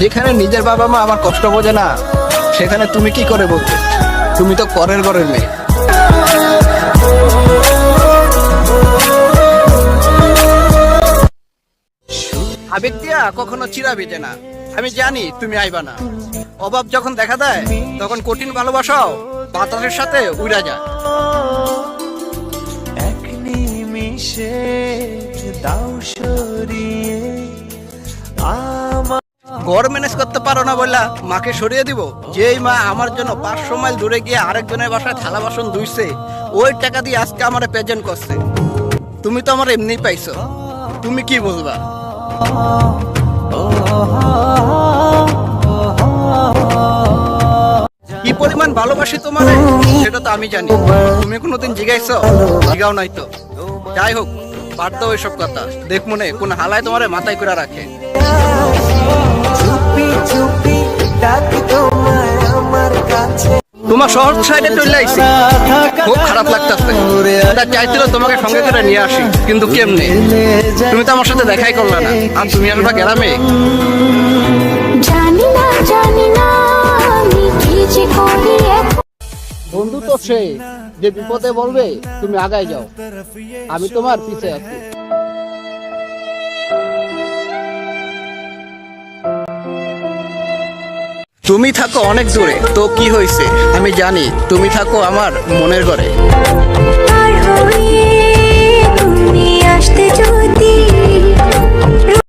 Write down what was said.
যেখানে নিজের বাবা মা আমার কষ্ট বোঝে না, সেখানে তুমি কি করে বলতে? তুমি তো পরের ঘরের মেয়ে। আবেগ দিয়া কখনো চিরা বেজে না। আমি জানি তুমি আইবা না। অভাব যখন দেখা দেয়, তখন কঠিন ভালোবাসাও বাতাসের সাথে উড়া যায়। এক নিমিষে দাও আমার ঘর ম্যানেজ করতে পারো না বললা, মাকে সরিয়ে দিব। যেই মা আমার জন্য পাঁচশো মাইল দূরে গিয়ে আরেকজনের বাসায় থালা বাসন ধুইছে, ওই টাকা দিয়ে আজকে আমার প্রেজেন্ট করছে। তুমি তো আমার এমনি পাইছো। তুমি কি বলবা কি পরিমাণ ভালোবাসি তোমার, সেটা তো আমি জানি। তুমি কোনোদিন জিগাইছো? জিগাও নাই তো। যাই হোক, বাদ দাও এসব কথা। দেখ মনে, কোন হালায় তোমার মাথায় করে রাখে। তোমার শহর সাইডে চলে আইছি। খুব খারাপ লাগতেছে। এটা চাইছিল তোমাকে সঙ্গে করে নিয়ে আসি কিন্তু কেমনে? তুমি তো আমার সাথে দেখাই করলা না। আর তুমি আসবা গ্রামে? বন্ধু তো সে যে বিপদে বলবে তুমি আগায় যাও। আমি তোমার পিছে আছি। তুমি থাকো অনেক দূরে। তো কি হয়েছে? আমি জানি তুমি থাকো আমার মনের ঘরে।